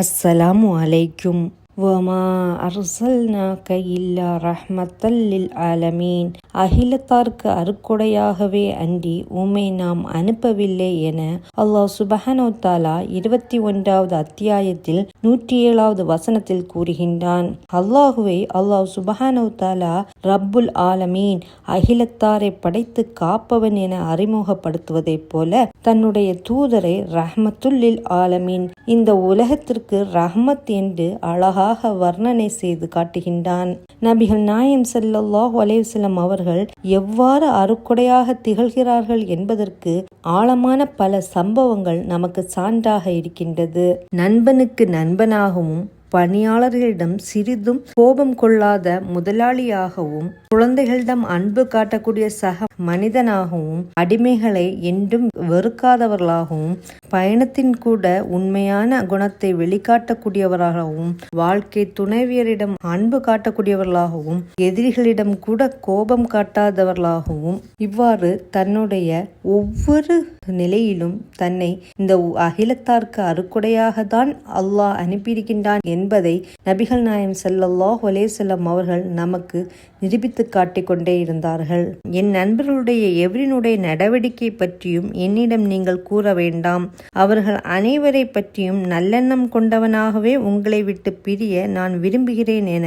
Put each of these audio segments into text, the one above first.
அஸ்ஸலாமு அலைக்கும். வமா அர்சல்னாக்க இல்லா ரஹ்மத்தல்லில் ஆலமீன் அகிலத்தார்க்கு அருக்கொடையாகவே அன்றி உம்மை நாம் அனுப்பவில்லை என அல்லாஹ் சுபஹனோ தாலா இருபத்தி ஒன்றாவது அத்தியாயத்தில் நூற்றி ஏழாவது வசனத்தில் கூறுகின்றான். அல்லாஹுவை அல்லாஹ் சுபஹானோ தாலா ரப்புல் ஆலமீன் அகிலத்தாரை படைத்து காப்பவன் என அறிமுகப்படுத்துவதைப் போல தன்னுடைய தூதரை ரஹ்மத்துல்லில் ஆலமீன். இந்த உலகத்திற்கு ரஹ்மத் என்று அழகா அழகாக வர்ணனை செய்து காட்டுகின்றான். நபிகள் நாயம் ஸல்லல்லாஹு அலைஹி அவர்கள் எவ்வாறு அருக்குடையாக திகழ்கிறார்கள் என்பதற்கு ஆழமான பல சம்பவங்கள் நமக்கு சான்றாக இருக்கின்றது. நண்பனுக்கு நண்பனாகவும் பணியாளர்களிடம் சிறிதும் கோபம் கொள்ளாத முதலாளியாகவும் குழந்தைகளிடம் அன்பு காட்டக்கூடிய சக மனிதனாகவும் அடிமைகளை என்றும் வெறுக்காதவர்களாகவும் பயணத்தின் கூட உண்மையான குணத்தை வெளிக்காட்டக்கூடியவராகவும் வாழ்க்கை துணைவியரிடம் அன்பு காட்டக்கூடியவர்களாகவும் எதிரிகளிடம் கூட கோபம் காட்டாதவர்களாகவும் இவ்வாறு தன்னுடைய ஒவ்வொரு நிலையிலும் தன்னை இந்த அகிலத்தார்க்கு அருக்குடையாக தான் அல்லாஹ் அனுப்பியிருக்கின்றான் என்பதை நபிகள் நாயம் ஸல்லல்லாஹு அலைஹி அவர்கள் நமக்கு நிரூபித்து காட்டிக் கொண்டே இருந்தார்கள். என் நண்பர்களுடைய எவரினுடைய நடவடிக்கை பற்றியும் என்னிடம் நீங்கள் கூற வேண்டாம். அவர்கள் அனைவரை பற்றியும் நல்லெண்ணம் கொண்டவனாகவே உங்களை விட்டு பிரிய நான் விரும்புகிறேன் என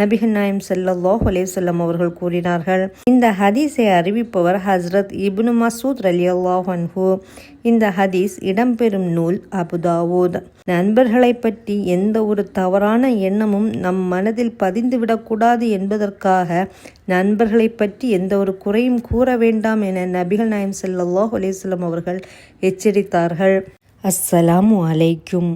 நபிகள் நாயம் ஸல்லல்லாஹு அலைஹி அவர்கள் கூறினார்கள். இந்த ஹதீஸை அறிவிப்பவர் ஹஸ்ரத் இப்னு மசூத் ரலியல்லாஹு அன்ஹு இந்த ஹதீஸ் இடம்பெறும் நூல் அபுதாவூத் நண்பர்களை பற்றி எந்த ஒரு தவறான எண்ணமும் நம் மனதில் பதிந்துவிடக்கூடாது என்பதற்காக நண்பர்களை பற்றி எந்த ஒரு குறையும் கூற வேண்டாம் என நபிகள் நாயம் ஸல்லல்லாஹு அலைஹி அவர்கள் எச்சரித்தார்கள். அஸ்ஸலாமு அலைக்கும்.